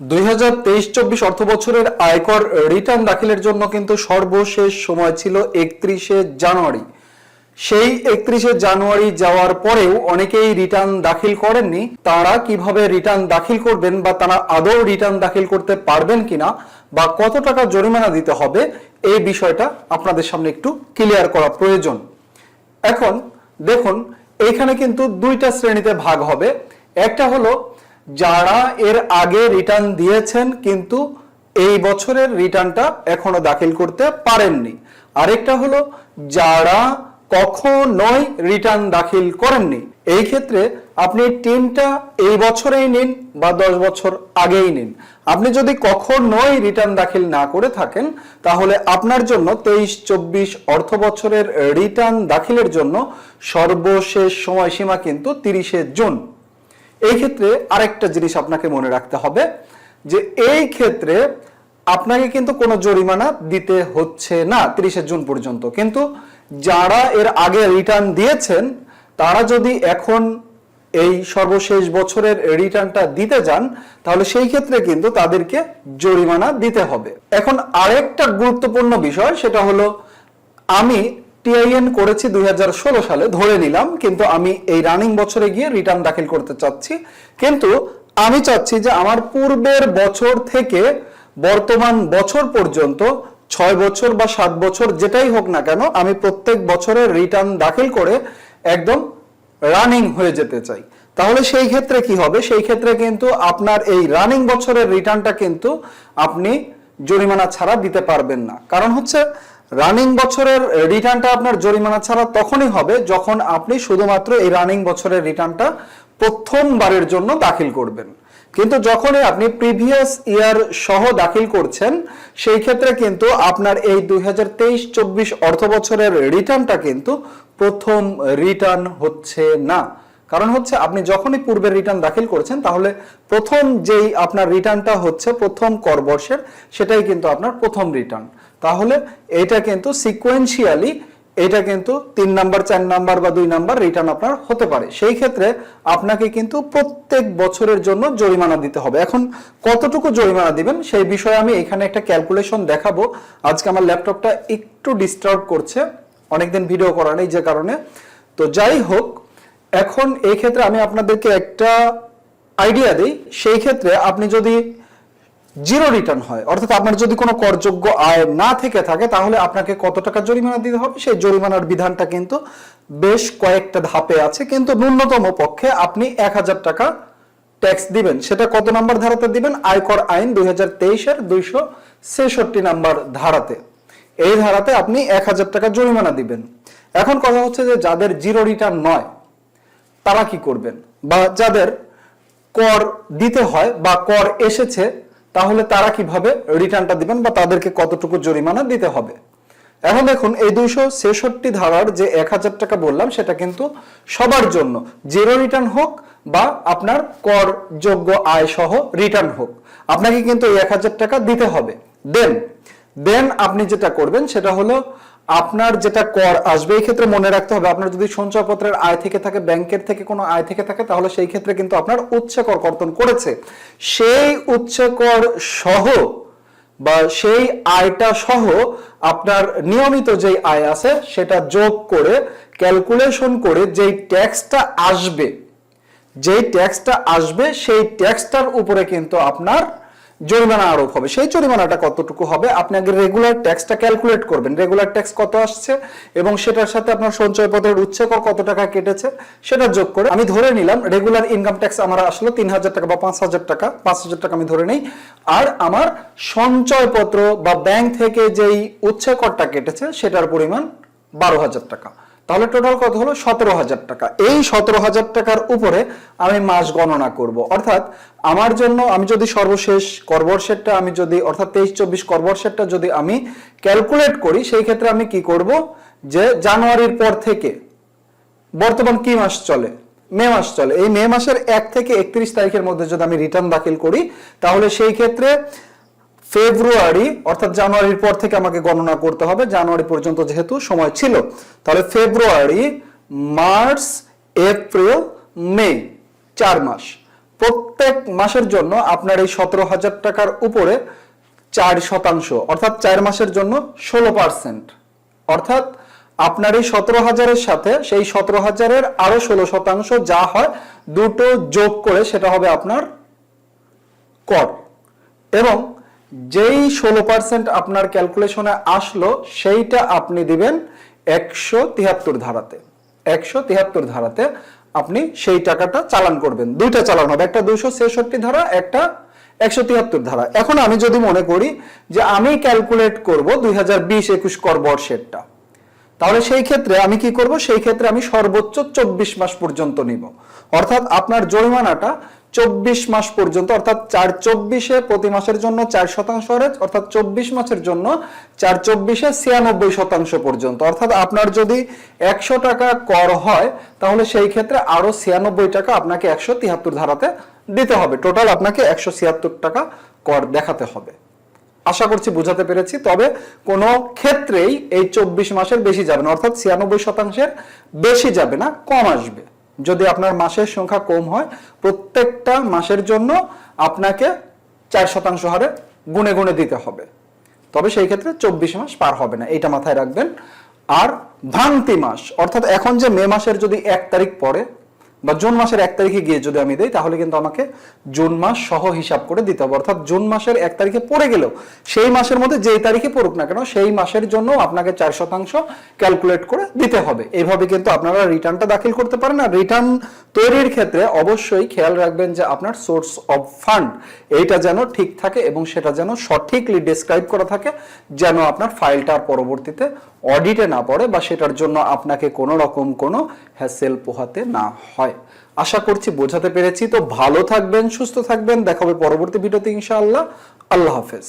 দুই হাজার তেইশ চব্বিশ অর্থ বছরের আয়কর রিটার্ন দাখিলের জন্য কিন্তু সর্বশেষ সময় ছিল একত্রিশে জানুয়ারি। সেই একত্রিশে জানুয়ারি যাওয়ার পরেও অনেকেই রিটার্ন দাখিল করেননি। তারা কীভাবে রিটার্ন দাখিল করবেন বা তারা আদৌ রিটার্ন দাখিল করতে পারবেন কিনা বা কত টাকা জরিমানা দিতে হবে, এই বিষয়টা আপনাদের সামনে একটু ক্লিয়ার করা প্রয়োজন। এখন দেখুন, এখানে কিন্তু দুইটা শ্রেণীতে ভাগ হবে। একটা হলো যারা এর আগে রিটার্ন দিয়েছেন কিন্তু এই বছরের রিটার্নটা এখনও দাখিল করতে পারেননি। আরেকটা হলো, যারা কখনোই রিটার্ন দাখিল করেননি, এই ক্ষেত্রে আপনি টিমটা এই বছরেই নিন বা দশ বছর আগেই নিন। আপনি যদি কখনোই রিটার্ন দাখিল না করে থাকেন, তাহলে আপনার জন্য তেইশ, চব্বিশ অর্থ বছরের রিটার্ন দাখিলের জন্য সর্বশেষ সময়সীমা কিন্তু তিরিশে জুন। এই ক্ষেত্রে আরেকটা জিনিস আপনাকে মনে রাখতে হবে যে এই ক্ষেত্রে আপনাকে কিন্তু কোনো জরিমানা দিতে হচ্ছে না তিরিশে জুন পর্যন্ত। কিন্তু যারা এর আগে রিটার্ন দিয়েছেন, তারা যদি এখন এই সর্বশেষ বছরের রিটার্নটা দিতে যান, তাহলে সেই ক্ষেত্রে কিন্তু তাদেরকে জরিমানা দিতে হবে। এখন আরেকটা গুরুত্বপূর্ণ বিষয়, সেটা হলো আমি টিআইএন করেছি দুই সালে, ধরে নিলাম, কিন্তু আমি এই রানিং বছরে গিয়ে রিটার্ন দাখিল করতে চাচ্ছি। কিন্তু আমি চাচ্ছি যে আমার পূর্বের বছর থেকে বর্তমান বছর পর্যন্ত, ছয় বছর বা সাত বছর যেটাই হোক না কেন, আমি প্রত্যেক বছরের রিটার্ন দাখিল করে একদম রানিং হয়ে যেতে চাই। তাহলে সেই ক্ষেত্রে কি হবে? সেই ক্ষেত্রে কিন্তু আপনার এই রানিং বছরের রিটার্নটা কিন্তু আপনি জরিমানা ছাড়া দিতে পারবেন না। কারণ হচ্ছে রানিং বছরের রিটার্নটা আপনার জরিমানা ছাড়া তখনই হবে যখন আপনি শুধুমাত্র এই রানিং বছরের রিটার্নটা প্রথমবারের জন্য দাখিল করবেন। কিন্তু যখনই আপনি প্রিভিয়াস ইয়ার সহ দাখিল করছেন, সেই ক্ষেত্রে কিন্তু আপনার এই দুই হাজার তেইশ চব্বিশ অর্থ বছরের রিটার্নটা কিন্তু প্রথম রিটার্ন হচ্ছে না। কারণ হচ্ছে আপনি যখনই পূর্বের রিটার্ন দাখিল করেছেন, তাহলে প্রথম যেই আপনার রিটার্নটা হচ্ছে প্রথম কর বর্ষের, সেটাই কিন্তু আপনার প্রথম রিটার্ন তাহলে এটা কিন্তু সিকোয়েন্সিয়ালি এটা কিন্তু তিন নাম্বার, চার নাম্বার বা দুই নাম্বার রিটার্ন আপনার হতে পারে। সেই ক্ষেত্রে আপনাকে কিন্তু প্রত্যেক বছরের জন্য জরিমানা দিতে হবে। এখন কতটুকু জরিমানা দিবেন সেই বিষয়ে আমি এখানে একটা ক্যালকুলেশন দেখাবো। আজকে আমার ল্যাপটপটা একটু ডিস্টার্ব করছে। অনেকদিন ভিডিও করা নেই যে কারণে। তো যাই হোক এখন এই ক্ষেত্রে আমি আপনাদেরকে একটা আইডিয়া দিই। সেই ক্ষেত্রে আপনি যদি জিরো রিটার্ন হয়, অর্থাৎ আপনার যদি কোনো করযোগ্য আয় না থেকে থাকে, তাহলে আপনাকে কত টাকা জরিমানা দিতে হবে? সেই জরিমানার বিধানটা কিন্তু বেশ কয়েকটা ধাপে আছে, কিন্তু ন্যূনতম পক্ষে আপনি এক হাজার টাকা ট্যাক্স দিবেন। সেটা কত নাম্বার ধারাতে দিবেন? আয়কর আইন দুই হাজার তেইশের দুইশো ছেষট্টি নাম্বার ধারাতে। এই ধারাতে আপনি এক হাজার টাকা জরিমানা দিবেন। এখন কথা হচ্ছে যে, যাদের জিরো রিটার্ন নয় তারা কি করবেন? বা যাদের কর দিতে হয় বা কর এসেছে, তাহলে তারা কীভাবে রিটার্নটা দিবেন বা তাদেরকে কতটুকু জরিমানা দিতে হবে? এখন দেখুন, এই দুইশো ছেষট্টি ধারার যে এক হাজার টাকা বললাম, সেটা কিন্তু সবার জন্য। জিরো রিটার্ন হোক বা আপনার কর যোগ্য আয় সহ রিটার্ন হোক। আপনাকে কিন্তু এই এক হাজার টাকা দিতে হবে। দেন দেন আপনি যেটা করবেন, সেটা হলো আপনার যেটা কর আসবে, এই ক্ষেত্রে মনে রাখতে হবে, আপনার যদি সঞ্চয়পত্রের আয় থেকে থাকে, ব্যাংকের থেকে কোনো আয় থেকে থাকে, তাহলে সেই ক্ষেত্রে কিন্তু আপনার উচ্ছে কর কর্তন করেছে। সেই উচ্ছে কর সহ বা সেই আয়টা সহ আপনার নিয়মিত যেই আয় আছে, সেটা যোগ করে ক্যালকুলেশন করে যেই ট্যাক্সটা আসবে, যেই ট্যাক্সটা আসবে, সেই ট্যাক্সটার উপরে কিন্তু আপনার জরিমানা আরোপ হবে। সেই জরিমানাটা কতটুকু হবে? আপনি আগে রেগুলার ট্যাক্সটা ক্যালকুলেট করবেন। রেগুলার ট্যাক্স কত আসছে? এবং সেটার সাথে আপনার সঞ্চয়পত্রের উচ্ছে কর কত টাকা কেটেছে? সেটা যোগ করে আমি ধরে নিলাম রেগুলার ইনকাম ট্যাক্স আমার আসলো তিন হাজার টাকা বা পাঁচ হাজার টাকা। পাঁচ হাজার টাকা আমি ধরে নেই। আর আমার সঞ্চয়পত্র বা ব্যাংক থেকে যেই উচ্ছে করটা কেটেছে, সেটার পরিমাণ বারো হাজার টাকা। তাহলে টোটাল কত হলো? সতেরো হাজার টাকা। এই সতেরো হাজার টাকার উপরে আমি মাস গণনা করব। অর্থাৎ আমার জন্য আমি যদি সর্বশেষ করবর্ষেরটা আমি যদি, অর্থাৎ তেইশ চব্বিশ করবর্ষেরটা যদি আমি ক্যালকুলেট করি, সেই ক্ষেত্রে আমি কি করব? যে জানুয়ারির পর থেকে, বর্তমান কি মাস চলে? মে মাস চলে। এই মে মাসের এক থেকে একত্রিশ তারিখের মধ্যে যদি আমি রিটার্ন দাখিল করি, তাহলে সেই ক্ষেত্রে ফেব্রুয়ারি, অর্থাৎ জানুয়ারির পর থেকে আমাকে গণনা করতে হবে, জানুয়ারি পর্যন্ত যেহেতু সময় ছিল। তাহলে ফেব্রুয়ারি, মার্চ, এপ্রিল, মে, চার মাস। প্রত্যেক মাসের জন্য আপনার এই সতেরো হাজার টাকার উপরে চার শতাংশ, অর্থাৎ চার মাসের জন্য ষোলো পার্সেন্ট। অর্থাৎ আপনার এই সতেরো হাজারের সাথে সেই সতেরো হাজারের আরও ষোলো শতাংশ যা হয়, দুটো যোগ করে সেটা হবে আপনার কর। এবং যেই ষোলো পার্সেন্ট আপনার ক্যালকুলেশনে আসলো, সেইটা আপনি দিবেন একশো তিয়াত্তর ধারাতে। একশো তিয়াত্তর ধারাতে আপনি সেই টাকাটা চালান করবেন। দুইটা চালান হবে, একটা দুইশো ছেষট্টি ধারা, একটা একশো তিয়াত্তর ধারা। এখন আমি যদি মনে করি যে আমি ক্যালকুলেট করব দুই হাজার বিশ একুশ কর বর্ষেরটা তাহলে সেই ক্ষেত্রে আমি কি করব? সেই ক্ষেত্রে আমি সর্বোচ্চ চব্বিশ মাস পর্যন্ত নিব। অর্থাৎ আপনার জরিমানাটা চব্বিশ মাস পর্যন্ত, অর্থাৎ চার চব্বিশে প্রতি মাসের জন্য চার শতাংশ হারে অর্থাৎ চব্বিশ মাসের জন্য চার চব্বিশে ছিয়ানব্বই শতাংশ পর্যন্ত। অর্থাৎ আপনার যদি একশো টাকা কর হয়, তাহলে সেই ক্ষেত্রে আরও ছিয়ানব্বই টাকা আপনাকে একশো তিয়াত্তর ধারাতে দিতে হবে। টোটাল আপনাকে একশো ছিয়াত্তর টাকা কর দেখাতে হবে। আশা করছি বোঝাতে পেরেছি। তবে কোনো ক্ষেত্রেই এই চব্বিশ মাসের বেশি যাবে না, অর্থাৎ ছিয়ানব্বই শতাংশের বেশি যাবে না, কম আসবে। যদি আপনার মাসের সংখ্যা কম হয়, প্রত্যেকটা মাসের জন্য আপনাকে চার শতাংশ হারে গুনে গুনে দিতে হবে। তবে সেই ক্ষেত্রে চব্বিশ মাস পার হবে না এটা মাথায় রাখবেন। আর ভাঙতি মাস, অর্থাৎ এখন যে মে মাসের যদি এক তারিখ পরে বা জুন মাসের এক তারিখে গিয়ে যদি আমি দেই, তাহলে কিন্তু আমাকে জুন মাস সহ হিসাব করে দিতে হবে। অর্থাৎ জুন মাসের এক তারিখে পড়ে গেলেও, সেই মাসের মধ্যে যেই তারিখে পড়ুক না কেন, সেই মাসের জন্য আপনাকে চার শতাংশ ক্যালকুলেট করে দিতে হবে। এইভাবে কিন্তু আপনারা রিটার্নটা দাখিল করতে পারেন। আর রিটার্ন তৈরির ক্ষেত্রে অবশ্যই খেয়াল রাখবেন যে আপনার সোর্স অফ ফান্ড এইটা যেন ঠিক থাকে এবং সেটা যেন সঠিকলি ডেসক্রাইব করা থাকে, যেন আপনার ফাইলটা পরবর্তীতে অডিটে না পড়ে বা সেটার জন্য আপনাকে কোনো রকম কোনো হ্যাসেল পোহাতে না হয়। আশা করছি বোঝাতে পেরেছি। তো ভালো থাকবেন, সুস্থ থাকবেন। দেখাবে পরবর্তী ভিডিওতে ইনশাআল্লাহ। আল্লাহ হাফেজ।